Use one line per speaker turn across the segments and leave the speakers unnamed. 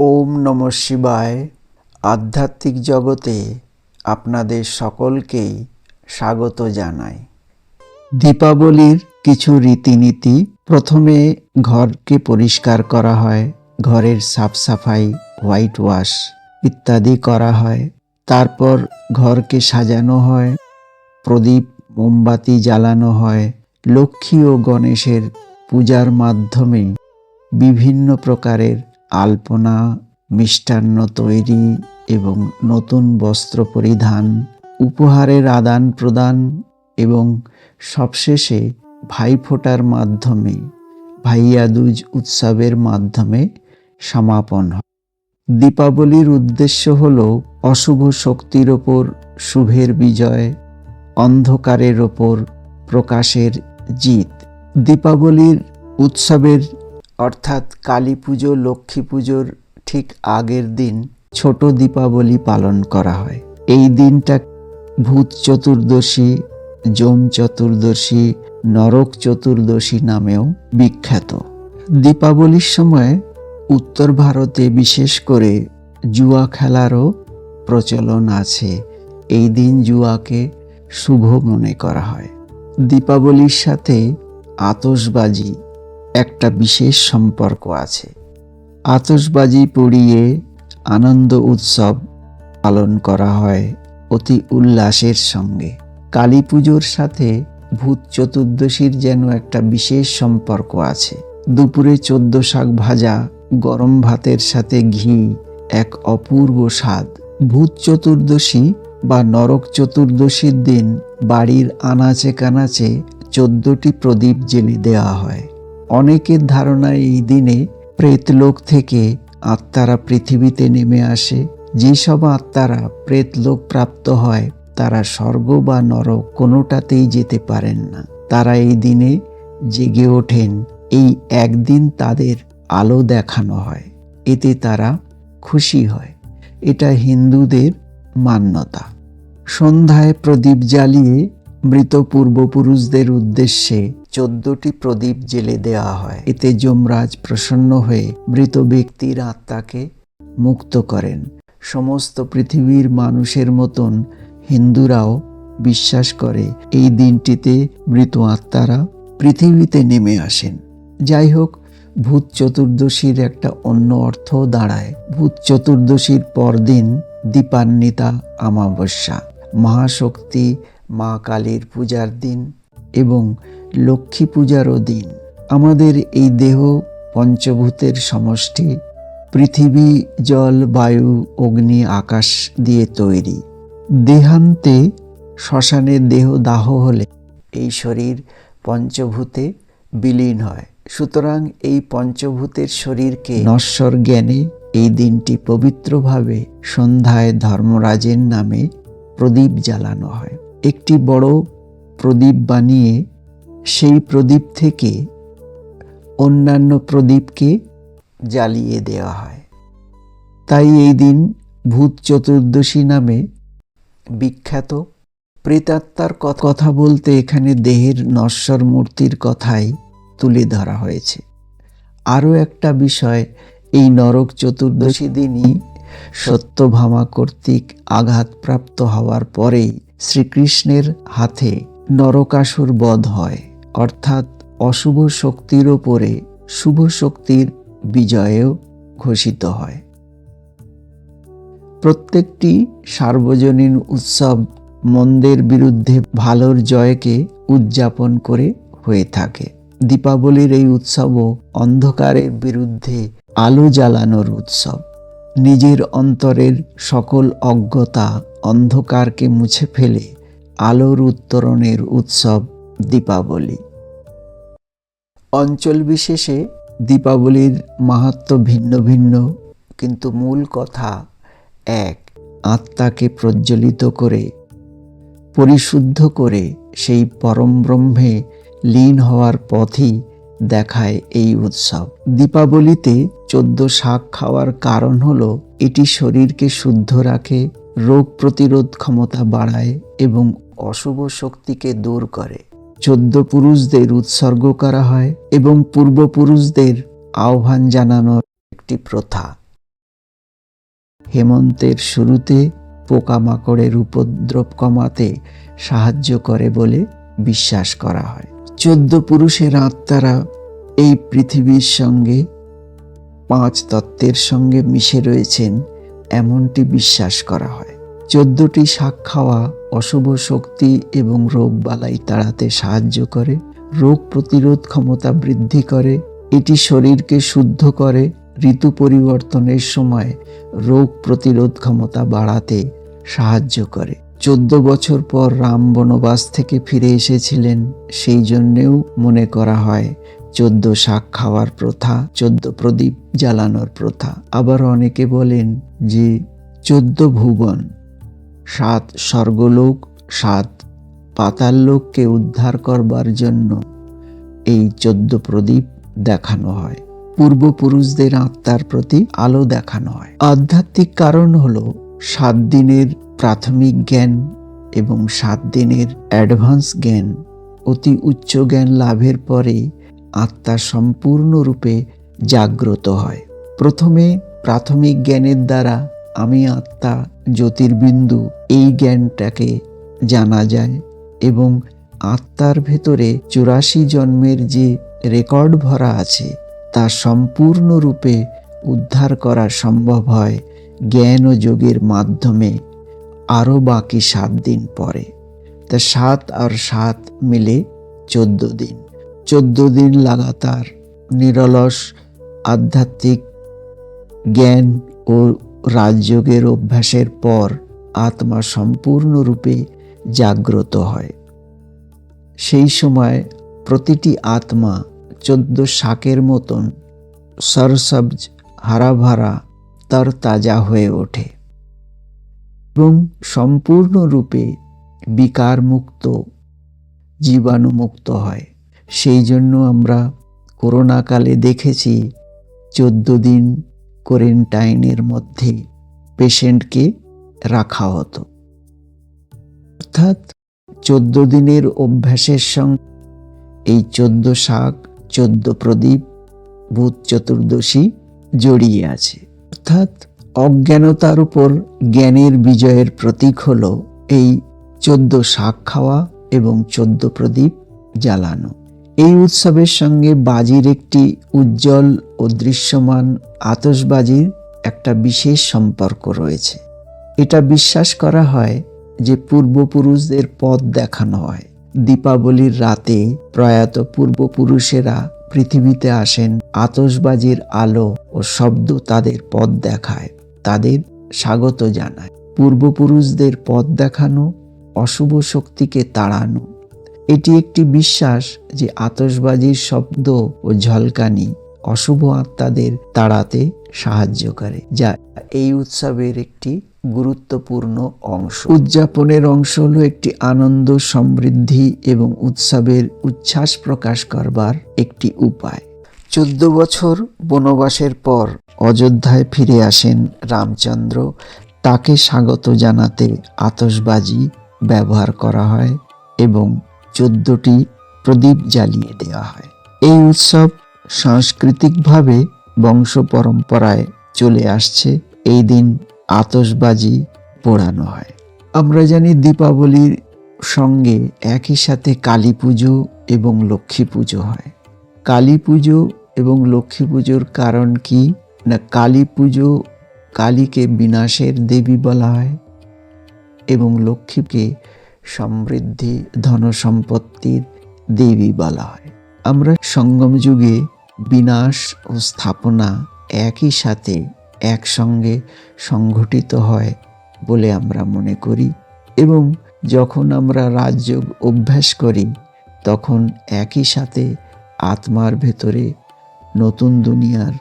ওম নম শিবায়। আধ্যাত্মিক জগতে আপনাদের সকলকেই স্বাগত জানাই। দীপাবলির কিছু রীতিনীতি প্রথমে ঘরকে পরিষ্কার করা হয়, ঘরের সাফ সাফাই, হোয়াইট ওয়াশ ইত্যাদি করা হয়। তারপর ঘরকে সাজানো হয়, প্রদীপ, মোমবাতি জ্বালানো হয়, লক্ষ্মী ও গণেশের পূজার মাধ্যমে বিভিন্ন প্রকারের আলপনা, মিষ্টান্ন তৈরি এবং নতুন বস্ত্র পরিধান, উপহারের আদান প্রদান এবং সবশেষে ভাইফোঁটার মাধ্যমে ভাইয়াদুজ উৎসবের মাধ্যমে সমাপন হয়। দীপাবলির উদ্দেশ্য হল অশুভ শক্তির ওপর শুভের বিজয়, অন্ধকারের ওপর প্রকাশের জিত। দীপাবলির উৎসবের অর্থাৎ কালী পুজো, লক্ষ্মী পুজোর ঠিক আগের দিন ছোট দীপাবলি পালন করা হয়। এই দিনটা ভূত চতুর্দশী, যম চতুর্দশী, নরক চতুর্দশী নামেও বিখ্যাত। দীপাবলির সময় উত্তর ভারতে বিশেষ করে জুয়া খেলারও প্রচলন আছে। এই দিন জুয়াকে শুভ মনে করা হয়। দীপাবলির সাথে আতসবাজি একটা বিশেষ সম্পর্ক আছে। আতসবাজি পুড়িয়ে আনন্দ উৎসব পালন করা হয় অতি উল্লাসের সঙ্গে। কালী পুজোর সাথে ভূত চতুর্দশীর যেন একটা বিশেষ সম্পর্ক আছে। দুপুরে চোদ্দ শাক ভাজা, গরম ভাতের সাথে ঘি, এক অপূর্ব স্বাদ। ভূত চতুর্দশী বা নরক চতুর্দশীর দিন বাড়ির আনাচে কানাচে চোদ্দটি প্রদীপ জেলে দেওয়া হয়। অনেকের ধারণা এই দিনে প্রেতলোক থেকে আত্মারা পৃথিবীতে নেমে আসে। যেসব আত্মারা প্রেতলোক প্রাপ্ত হয়, তারা স্বর্গ বা নরক কোনোটাতেই যেতে পারেন না। তারা এই দিনে জেগে ওঠেন, এই একদিন তাদের আলো দেখানো হয়, এতে তারা খুশি হয়। এটা হিন্দুদের মান্যতা। সন্ধ্যায় প্রদীপ জ্বালিয়ে মৃত পূর্বপুরুষদের উদ্দেশ্যে চোদ্দটি প্রদীপ জেলে দেওয়া হয়। এতে যমরাজ প্রসন্ন হয়ে মৃত ব্যক্তির আত্মাকে মুক্ত করেন। সমস্ত পৃথিবীর মানুষের মতন হিন্দুরাও বিশ্বাস করে, এই দিনটিতে মৃত আত্মারা পৃথিবীতে নেমে আসেন। যাই হোক, ভূত চতুর্দশীর একটা অন্য অর্থ দাঁড়ায়। ভূত চতুর্দশীর পরদিন দীপান্বিতা আমাবস্যা মহাশক্তি মা কালীর পূজার দিন এবং লক্ষ্মী পূজারও দিন আমাদের এই দেহ পঞ্চভূতের সমষ্টি, পৃথিবী, জল, বায়ু, অগ্নি, আকাশ দিয়ে তৈরি। দেহান্তে শ্মশানে দেহ দাহ হলে এই শরীর পঞ্চভূতে বিলীন হয়। সুতরাং এই পঞ্চভূতের শরীরকে নশ্বর জ্ঞানে এই দিনটি পবিত্রভাবে সন্ধ্যায় ধর্মরাজের নামে প্রদীপ জ্বালানো হয়। একটি বড় প্রদীপ বানিয়ে সেই প্রদীপ থেকে অন্যান্য প্রদীপকে জ্বালিয়ে দেওয়া হয়। তাই এই দিন ভূত চতুর্দশী নামে বিখ্যাত। প্রেতাত্মার কথা বলতে এখানে দেহের নশ্বর মূর্তির কথাই তুলে ধরা হয়েছে। আরও একটা বিষয়, এই নরক চতুর্দশী দিনই সত্যভামা কর্তৃক আঘাতপ্রাপ্ত হওয়ার পরেই শ্রীকৃষ্ণের হাতে নরকাসুর বধ হয়। অর্থাৎ অশুভ শক্তির ওপরে শুভ শক্তির বিজয়েও ঘোষিত হয়। প্রত্যেকটি সার্বজনীন উৎসব মন্দের বিরুদ্ধে ভালোর জয়কে উদযাপন করে হয়ে থাকে। দীপাবলির এই উৎসবও অন্ধকারের বিরুদ্ধে আলো জ্বালানোর উৎসব। নিজের অন্তরের সকল অজ্ঞতা অন্ধকারকে মুছে ফেলে আলোর উত্তরণের উৎসব দীপাবলি। অঞ্চল বিশেষে দীপাবলির মাহাত্ম ভিন্ন ভিন্ন, কিন্তু মূল কথা এক, আত্মাকে প্রজ্বলিত করে, পরিশুদ্ধ করে সেই পরম ব্রহ্মে লীন হওয়ার পথই দেখায় এই উৎসব। দীপাবলিতে চোদ্দ শাক খাওয়ার কারণ হলো, এটি শরীরকে শুদ্ধ রাখে, রোগ প্রতিরোধ ক্ষমতা বাড়ায় এবং অশুভ শক্তিকে দূর করে। চোদ্দ পুরুষদের উৎসর্গ করা হয় এবং পূর্বপুরুষদের আহ্বান জানানোর একটি প্রথা। হেমন্তের শুরুতে পোকামাকড়ের উপদ্রব কমাতে সাহায্য করে বলে বিশ্বাস করা হয়। চোদ্দ পুরুষের আত্মারা এই পৃথিবীর সঙ্গে, পাঁচ তত্ত্বের সঙ্গে মিশে রয়েছেন, এমনটি বিশ্বাস করা হয়। চোদ্দটি শাক খাওয়া অশুভ শক্তি এবং রোগ বালাই তাড়াতে সাহায্য করে, রোগ প্রতিরোধ ক্ষমতা বৃদ্ধি করে, এটি শরীরকে শুদ্ধ করে, ঋতু পরিবর্তনের সময় রোগ প্রতিরোধ ক্ষমতা বাড়াতে সাহায্য করে। চোদ্দ বছর পর রাম বনবাস থেকে ফিরে এসেছিলেন, সেই জন্যেও মনে করা হয়, চোদ্দ শাক খাওয়ার প্রথা, চোদ্দ প্রদীপ জ্বালানোর প্রথা। আবার অনেকে বলেন যে, চোদ্দ ভুবন সাত স্বর্গলোক, সাত পাতাল লোককে উদ্ধার করবার জন্য এই চোদ্দ প্রদীপ দেখানো হয়। পূর্বপুরুষদের আত্মার প্রতি আলো দেখানো হয়। আধ্যাত্মিক কারণ হল সাত দিনের প্রাথমিক জ্ঞান এবং সাত দিনের অ্যাডভান্স জ্ঞান। অতি উচ্চ জ্ঞান লাভের পরে আত্মা সম্পূর্ণরূপে জাগ্রত হয়। প্রথমে প্রাথমিক জ্ঞানের দ্বারা আমি আত্মা, জ্যোতির্বিন্দু, এই জ্ঞানটাকে জানা যায় এবং আত্মার ভেতরে চুরাশি জন্মের যে রেকর্ড ভরা আছে, তা সম্পূর্ণরূপে উদ্ধার করা সম্ভব হয় জ্ঞান ও যোগের মাধ্যমে আরও বাকি সাত দিন পরে। তা সাত আর সাত মিলে চোদ্দ দিন। চোদ্দ দিন লাগাতার, নিরলস, আধ্যাত্মিক জ্ঞান ও রাজযোগের অভ্যাসের পর আত্মা সম্পূর্ণরূপে জাগ্রত হয়। সেই সময় প্রতিটি আত্মা চোদ্দ শাকের মতন সরসবজ, হারাভারা তর তাজা হয়ে ওঠে এবং সম্পূর্ণরূপে বিকারমুক্ত, জীবাণুমুক্ত হয়। সেই জন্য আমরা করোনাকালে দেখেছি, চোদ্দ দিন কোয়ারেন্টাইনের মধ্যে পেশেন্টকে রাখা হতো। অর্থাৎ চোদ্দ দিনের অভ্যাসের সঙ্গে এই চোদ্দ শাক, চোদ্দ প্রদীপ ভূত চতুর্দশী জড়িয়ে আছে। অর্থাৎ অজ্ঞানতার উপর জ্ঞানের বিজয়ের প্রতীক হল এই চোদ্দ শাক খাওয়া এবং চোদ্দ প্রদীপ জ্বালানো। এই উৎসবের সঙ্গে বাজির একটি উজ্জ্বল ও দৃশ্যমান আতসবাজির একটা বিশেষ সম্পর্ক রয়েছে। এটা বিশ্বাস করা হয় যে পূর্বপুরুষদের পথ দেখানো হয়। দীপাবলির রাতে প্রয়াত পূর্বপুরুষেরা পৃথিবীতে আসেন আতসবাজির আলো ও শব্দ তাদের পথ দেখায়, তাদের স্বাগত জানায়। পূর্বপুরুষদের পথ দেখানো, অশুভ শক্তিকে তাড়ানো এটি একটি বিশ্বাস যে আতসবাজির শব্দ ও ঝলকানি অশুভ আত্মাদের তাড়াতে সাহায্য করে, যা এই উৎসবের একটি গুরুত্বপূর্ণ অংশ। উদযাপনের অংশ হল একটি আনন্দ, সমৃদ্ধি এবং উৎসবের উচ্ছ্বাস প্রকাশ করবার একটি উপায়। চোদ্দ বছর বনবাসের পর অযোধ্যায় ফিরে আসেন রামচন্দ্র। তাকে স্বাগত জানাতে আতসবাজি ব্যবহার করা হয় এবং চোদ্দটি প্রদীপ জ্বালিয়ে দেওয়া হয়। এই উৎসব সাংস্কৃতিকভাবে বংশ পরম্পরায় চলে আসছে। এই দিন আতসবাজি পোড়ানো হয়। আমরা জানি দীপাবলির সঙ্গে একই সাথে কালী পুজো এবং লক্ষ্মী পুজো হয়। কালী পুজো এবং লক্ষ্মী পুজোর কারণ কি না কালী পুজো কালীকে বিনাশের দেবী বলা হয় এবং লক্ষ্মীকে সমৃদ্ধি ধন সম্পত্তির দেবী বলা হয় আমরা সঙ্গম যুগে বিনাশ ও স্থাপনা একই সাথে একসঙ্গে সংঘটিত হয় বলে আমরা মনে করি এবং যখন আমরা রাজযোগ অভ্যাস করি, তখন একই সাথে আত্মার ভেতরে নতুন দুনিয়ার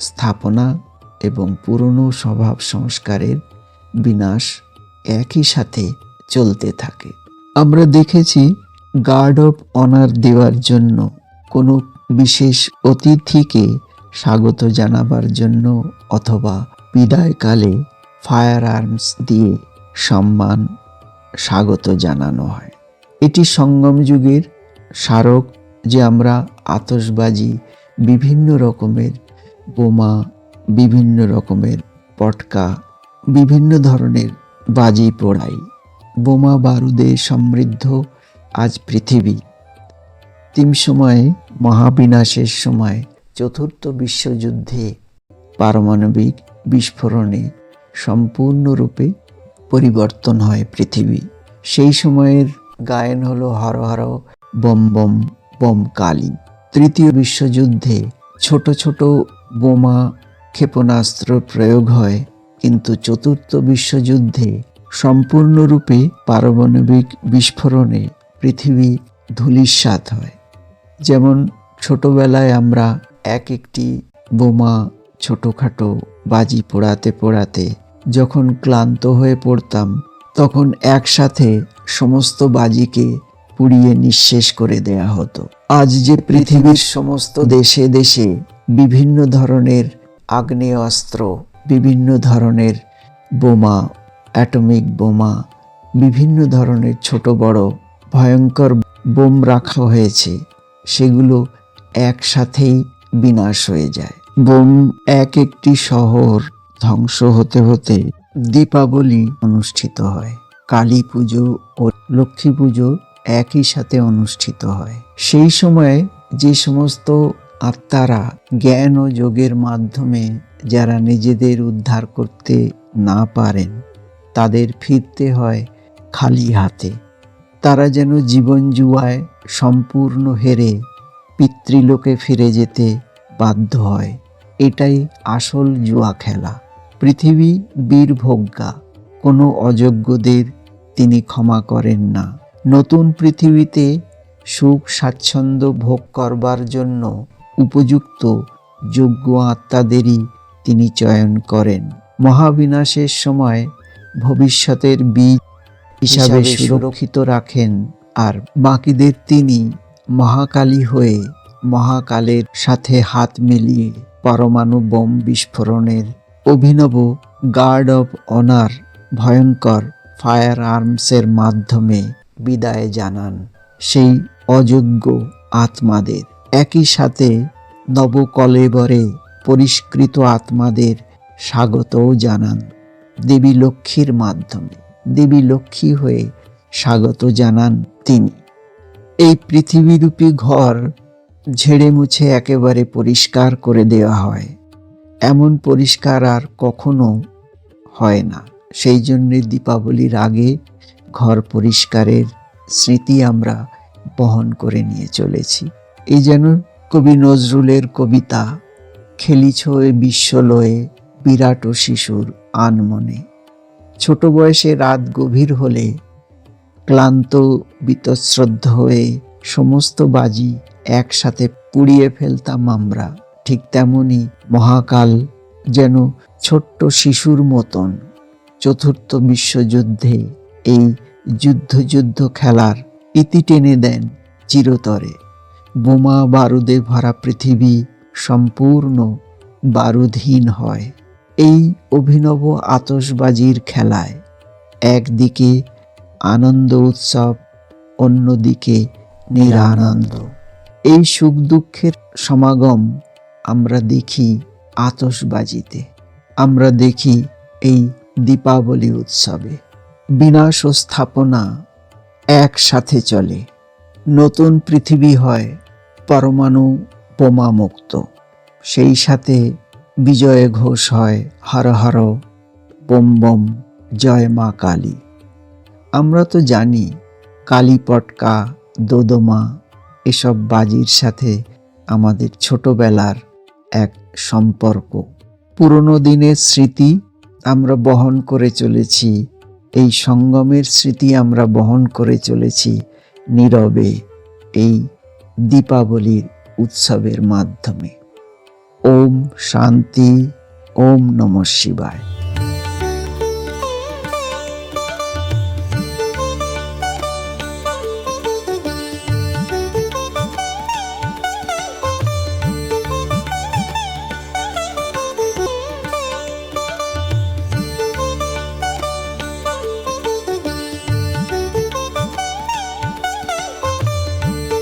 স্থাপনা এবং পুরনো স্বভাব সংস্কারের বিনাশ একই সাথে চলতে থাকে। আমরা দেখেছি গার্ড অফ অনার দেওয়ার জন্য কোনো বিশেষ অতিথিকে স্বাগত জানাবার জন্য অথবা বিদায়কালে ফায়ার আর্মস দিয়ে সম্মান স্বাগত জানানো হয়। এটি সঙ্গম যুগের স্মারক যে আমরা আতসবাজি বিভিন্ন রকমের, বোমা বিভিন্ন রকমের, পটকা বিভিন্ন ধরনের বাজি পোড়াই। বোমা বারুদে সমৃদ্ধ আজ পৃথিবী। তিম সময়ে, মহাবিনাশের সময়, চতুর্থ বিশ্বযুদ্ধে পারমাণবিক বিস্ফোরণে সম্পূর্ণরূপে পরিবর্তন হয় পৃথিবী। সেই সময়ের গায়ন হলো Har Har bomb bomb bomb Kali. তৃতীয় বিশ্বযুদ্ধে ছোট ছোট বোমা ক্ষেপণাস্ত্র প্রয়োগ হয়, কিন্তু চতুর্থ বিশ্বযুদ্ধে সম্পূর্ণরূপে পারমাণবিক বিস্ফোরণে পৃথিবী ধূলিসাৎ হয়। যেমন ছোটবেলায় আমরা এক একটি বোমা ছোটোখাটো বাজি পোড়াতে পোড়াতে যখন ক্লান্ত হয়ে পড়তাম, তখন একসাথে সমস্ত বাজিকে পুড়িয়ে নিঃশেষ করে দেয়া হতো। আজ যে পৃথিবীর সমস্ত দেশে দেশে বিভিন্ন ধরনের আগ্নেয়াস্ত্র, বিভিন্ন ধরনের বোমা অ্যাটমিক বোমা, বিভিন্ন ধরনের ছোট বড় ভয়ঙ্কর বোম রাখা হয়েছে। সেগুলো একসাথেই বিনাশ হয়ে যায়। বোম এক একটি শহর ধ্বংস হতে হতে দীপাবলি অনুষ্ঠিত হয়। কালী পুজো ও লক্ষ্মী পুজো একই সাথে অনুষ্ঠিত হয়। সেই সময়ে যে সমস্ত আত্মারা জ্ঞান ও যোগের মাধ্যমে যারা নিজেদের উদ্ধার করতে না পারেন তাদের ফিরতে হয় খালি হাতে। তারা যেন জীবন জুয়ায় সম্পূর্ণ হেরে পিতৃলোকে ফিরে যেতে বাধ্য হয়। এটাই আসল জুয়া খেলা। পৃথিবী বীরভোগ্যা। কোনো অযোগ্যদের তিনি ক্ষমা করেন না। নতুন পৃথিবীতে সুখ স্বাচ্ছন্দ্য ভোগ করবার জন্য উপযুক্ত যোগ্য আত্মাদেরই তিনি চয়ন করেন। মহাবিনাশের সময় ভবিষ্যতের বীজ হিসাবে সুরক্ষিত রাখেন। আর বাকিদের তিনি মহাকালী হয়ে মহাকালের সাথে হাত মিলিয়ে পরমাণু বোম বিস্ফোরণের অভিনব গার্ড অফ অনার ভয়ঙ্কর ফায়ার আর্মসের মাধ্যমে বিদায় জানান সেই অযোগ্য আত্মাদের। একই সাথে নবকলেবরে পরিষ্কৃত আত্মাদের স্বাগতও জানান। দেবী লক্ষ্মীর মাধ্যমে। দেবী লক্ষ্মী হয়ে স্বাগত জানান তিনি। এই পৃথিবীরূপী ঘর ঝেড়ে মুছে একেবারে পরিষ্কার করে দেওয়া হয়। এমন পরিষ্কার আর কখনো হয় না। সেই জন্যে দীপাবলির আগে ঘর পরিষ্কারের স্মৃতি আমরা বহন করে নিয়ে চলেছি। এই যেন কবি নজরুলের কবিতা, খেলিছ এ বিশ্বলয়ে বিরাট ও শিশুর আনমনে ছোট বয়সে রাত গভীর হলে ক্লান্ত, বিতশ্রদ্ধ হয়ে সমস্ত বাজি একসাথে পুড়িয়ে ফেলতাম আমরা। ঠিক তেমনি মহাকাল যেন ছোট্ট শিশুর মতন। চতুর্থ বিশ্বযুদ্ধে এই যুদ্ধ যুদ্ধ খেলার ইতি টেনে দেন চিরতরে। বোমা বারুদে ভরা পৃথিবী সম্পূর্ণ বারুদহীন হয়। এই অভিনব আতসবাজির খেলায় একদিকে আনন্দ উৎসব, অন্যদিকে নিরানন্দ। এই সুখ দুঃখের সমাগম আমরা দেখি আতসবাজিতে আমরা দেখি এই দীপাবলি উৎসবে। বিনাশ ও স্থাপনা একসাথে চলে। নতুন পৃথিবী হয় পরমাণু বোমা মুক্ত সেই সাথে বিজয় ঘোষ হয় হর হর, বম বম, জয় মা কালী। আমরা তো জানি কালী পটকা, দোদমা, এসব বাজির সাথে আমাদের ছোটবেলার এক সম্পর্ক। পুরনো দিনের স্মৃতি আমরা বহন করে চলেছি, এই সঙ্গমের স্মৃতি আমরা বহন করে চলেছি নীরবে এই দীপাবলির উৎসবের মাধ্যমে। ওম শান্তি ওম নমঃ শিবায়।